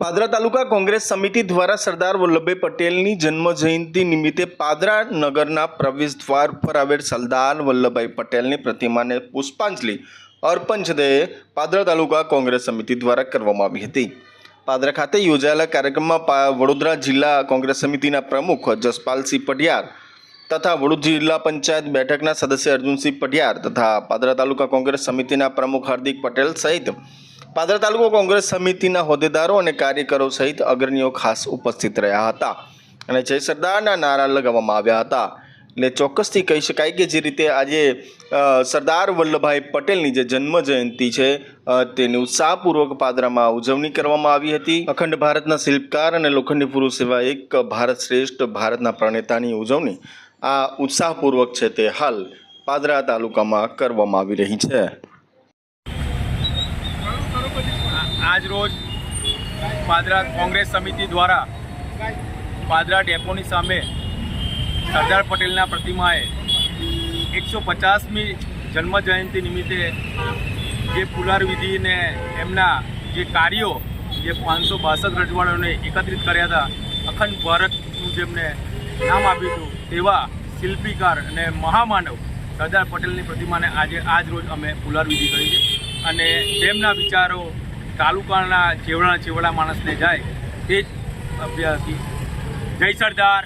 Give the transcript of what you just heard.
પાદરા તાલુકા કોંગ્રેસ સમિતિ દ્વારા સરદાર વલ્લભભાઈ પટેલની જન્મ જયંતિ નિમિત્તે પાદરા નગરના પ્રવેશ દ્વાર પર આવેલ સરદાર વલ્લભભાઈ પટેલની પ્રતિમાને પુષ્પાંજલિ અર્પણ છે પાદરા તાલુકા કોંગ્રેસ સમિતિ દ્વારા કરવામાં આવી હતી. પાદરા ખાતે યોજાયેલા કાર્યક્રમમાં વડોદરા જિલ્લા કોંગ્રેસ સમિતિના પ્રમુખ જસપાલસિંહ પઢિયાર તથા વડોદ જિલ્લા પંચાયત બેઠકના સદસ્ય અર્જુનસિંહ પઢિયાર તથા પાદરા તાલુકા કોંગ્રેસ સમિતિના પ્રમુખ હાર્દિક પટેલ સહિત પાદરા તાલુકો કોંગ્રેસ સમિતિના હોદ્દેદારો અને કાર્યકરો સહિત અગ્રણીઓ ખાસ ઉપસ્થિત રહ્યા હતા અને જય સરદારના નારા લગાવવામાં આવ્યા હતા. એટલે ચોક્કસથી કહી શકાય કે જે રીતે આજે સરદાર વલ્લભભાઈ પટેલની જે જન્મ જયંતિ છે તેની ઉત્સાહપૂર્વક પાદરામાં ઉજવણી કરવામાં આવી હતી. અખંડ ભારતના શિલ્પકાર અને લોખંડી પુરુષ એવા એક ભારત શ્રેષ્ઠ ભારતના પ્રણેતાની ઉજવણી આ ઉત્સાહપૂર્વક છે તે હાલ પાદરા તાલુકામાં કરવામાં આવી રહી છે. આજ રોજ પાદરા કોંગ્રેસ સમિતિ દ્વારા પાદરા ડેપોની સામે સરદાર પટેલના પ્રતિમાએ એકસો પચાસમી જન્મ જયંતિ નિમિત્તે જે પુલાર વિધિને એમના જે કાર્યો જે પાંચસો બાસઠ રજવાડાઓને એકત્રિત કર્યા હતા, અખંડ ભારતનું જેમને નામ આપ્યું હતું, તેવા શિલ્પીકાર અને મહામાનવ સરદાર પટેલની પ્રતિમાને આજે આજ રોજ અમે પુલાર વિધિ કરી છે. અને તેમના વિચારો તાલુકાના જેવડા જેવડા માણસને જાય તે જ જય સરદાર.